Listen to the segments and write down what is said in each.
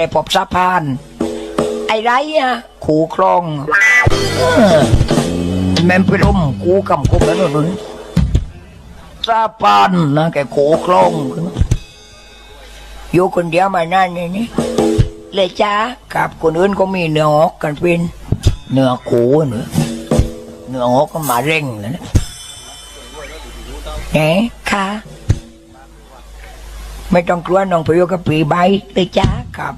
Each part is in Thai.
ได้พบสะพาน ไอ้ไรอะขู่คลองอแม่นไปร่มกูกำกุมแล้วนู่นสะพานนะแกขู่คลองอยู่คนเดียวมานานนี่นี่เลยจ้ากับคนอื่นก็มีเนื้อหอกกันเป็นเนื้อขูเนื้อเนื้อหอกก็มาเร่งเลยนะแหนค่ะไม่ต้องกลัวน้องพยุกับปีใบเลยจ้าครับ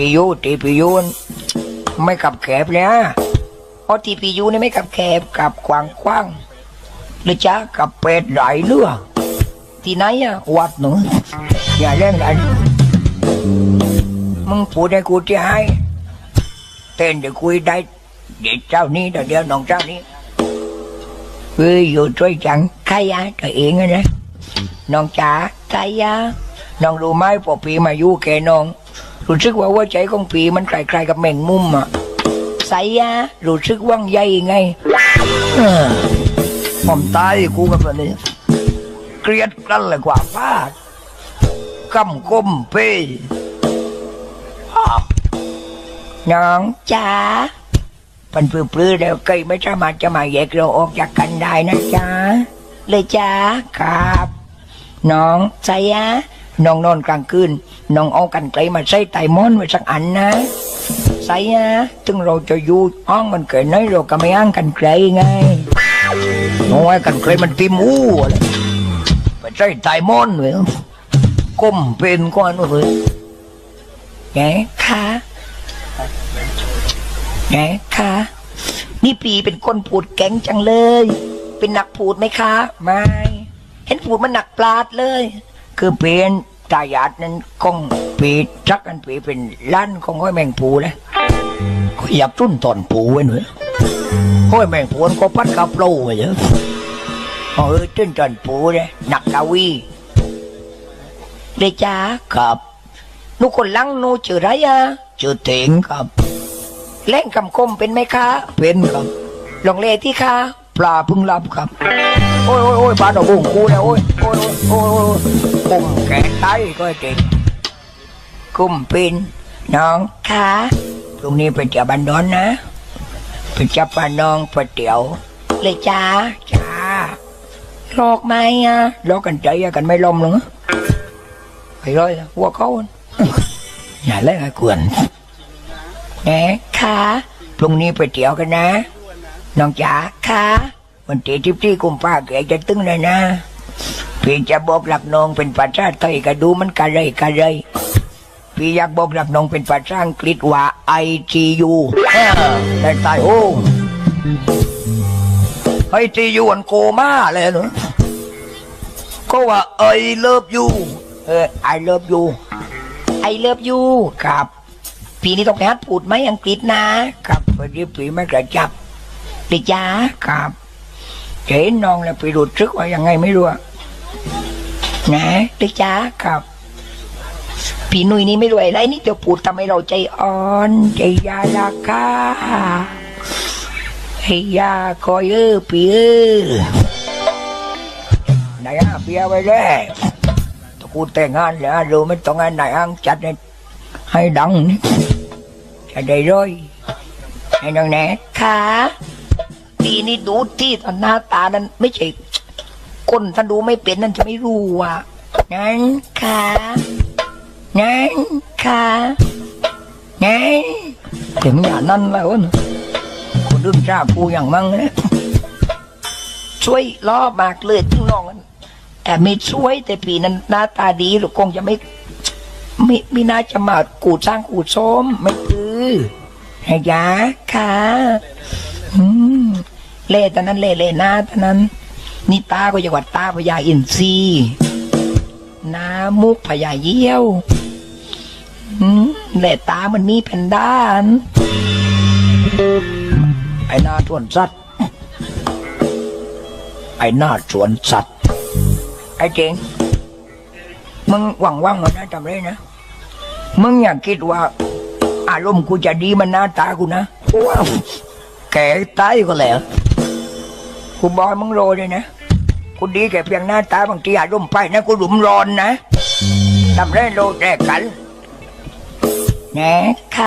ปียุตีปียุนไม่ขับแคบเลยนะเพราะตีปียุนี่ไม่ขับแคบกับกว้างกว้างเลยจ้ากับเป็ดไหลเรือที่ไหนอะวัดหนูอย่าเล่นกันมึงพูดให้กูจะให้เต้นเดี๋ยวคุยได้เดี๋ยวเจ้านี้เดี๋ยวเดียวน้องเจ้านี้เฮ้ยอยู่ช่วยจังใครอะตัวเองนะน้องจ๋าใครยะน้องรู้ไหมพอปีมาอยู่แกน้อง รู้สึกว่าหัวใจของปีมันคล้ายๆกับแมงมุมอะใสยะรู้สึกว่างใหญ่ไงเออผมตายกูกับมันนี้เกลียดกันเลยกว่าฟาดกำก้มเป้น้องจ๋าปันปลื้อๆแล้วไกยไม่สามารถจะมาแยกเราออกจากกันได้นะจ๊ะเลยจ้าครับ น้องใส่ยะ น้องนอนกลางคืนน้องเอากันไกลมาใส่ไตมอนไว้สักอันนะ ใส่ยะถึงเราจะอยู่ห้องมันเกิดน้อยเราก็ไม่อ้างกันไกลไงน้อยกันไกลมันติมอู้อะไรไปใส่ไตมอนไว้ก้มเป็นก้อนเลยไงคะไงคะนี่ปีเป็นคนพูดแก๊งจังเลย เป็นนักพูดไหมคะ ไม่ เห็นพูดมันหนักปลาดเลย คือเป็นตายาดนั้นคงปีจักกันปีเป็นล้านของห้อยแมงปูเลยก็อยากตุ้นตอนปูไว้หน่อยห้อยแมงปูนก็พัดกับโปรไปเยอะเออตุ้นตอนปูเลยหนักกาวีเลยจ้าครับนุคนลังนูชื่อไรอะชื่อเถงครับเล่นคำคมเป็นไหมคะ เป็นครับลองเลที่ค่ะปลาพึ่งรับครับ โอ้ยโอ้ยโอ้ยปลาดอกบุ้งกูเนี่ยโอ้ยโอ้ยโอ้ยโอ้ย ปุ่มแขนไตก็เด็กกุ้มปินน้องคะพรุ่งนี้ไปเที่ยวบันดอนนะไปจับปลาน้องไปเตี๋ยว เลยจ้าจ้าลอกไหมอะลอกกันใจอะกันไม่ลมหรอกไปเลยหัวเขาอย่าเล่นไอ้กวนแหนค่ะพรุ่งนี้ไปเที่ยวกันนะ น้องจ๋าค่ะวันที่ทิพที่กุมภาแกจะตึงเลยนะ พี่จะบอกหลักน้องเป็นภาษาไทยก็ดูมันกะไรกะไรพี่อยากบอกหลักน้องเป็นภาษาอังกฤษว่า I G U แต่ตายโอ้ไอจียูอันโกมาเลยเนอะก็ว่า I love you เออ I love you I love you ครับปีนี้ต้องแหัดพูดไหมอังกฤษนะครับพอดีปีไม่กระจับดิจ้าครับเห็นน้องแล้วไปรู้สึกว่ายังไงไม่รู้อะ นะดิจ้าครับพี่หนุ่ยนี่ไม่รู้อะไรนี่จะพูดทำให้เราใจอ่อน ใจยาลาคาให้ยาคอยเออพี่เออไหนอะเปียไว้แล้วถ้ากูแต่งงานแล้วรู้ไม่ต้องงานไหนอ่างจัดให้ดังจะได้ร้อยให้น้องแน่ค่ะปีนี้ดูที่ตอนหน้าตานั้นไม่ใช่ คนถ้าดูไม่เป็นนั่นจะไม่รู้อะนั่นค่ะนั่นค่ะนั่นถึงอย่างนั้นแล้วนะคนรุ่นจ้ากูอย่างมั่งนะช่วยล้อมากเลยทิ้งน้องนั้นแต่ไม่ช่วยแต่ปีนั้นหน้าตาดีหรือคงจะไม่ไม่ไม่น่าจะมากูดสร้างกูดส้มไม่คือให้ยาค่ะอืมเล่ตอนนั้นเล่เล่หน้าตอนนั้น นี่ตาก็จะวัดตาพญาอินทรีน้ามุกพญาเยี่ยวอืมเล่ตามันมีแผ่นด้าน ไอ้หน้าสวนสัตว์ไอ้หน้าสวนสัตว์ไอ้เจงมึงหวังว่างมันนะจำเลยนะ มึงอย่าคิดว่า อารมณ์กูจะดีมันหน้าตากูนะว้าวแกตายก็แล้ว คุณบอยมึงโรยเลยนะ คุณดีแค่เพียงหน้าตาบางทีอาจรมไปนะกูหลุมร้อนนะทำได้โลแดกกันนะค่ะ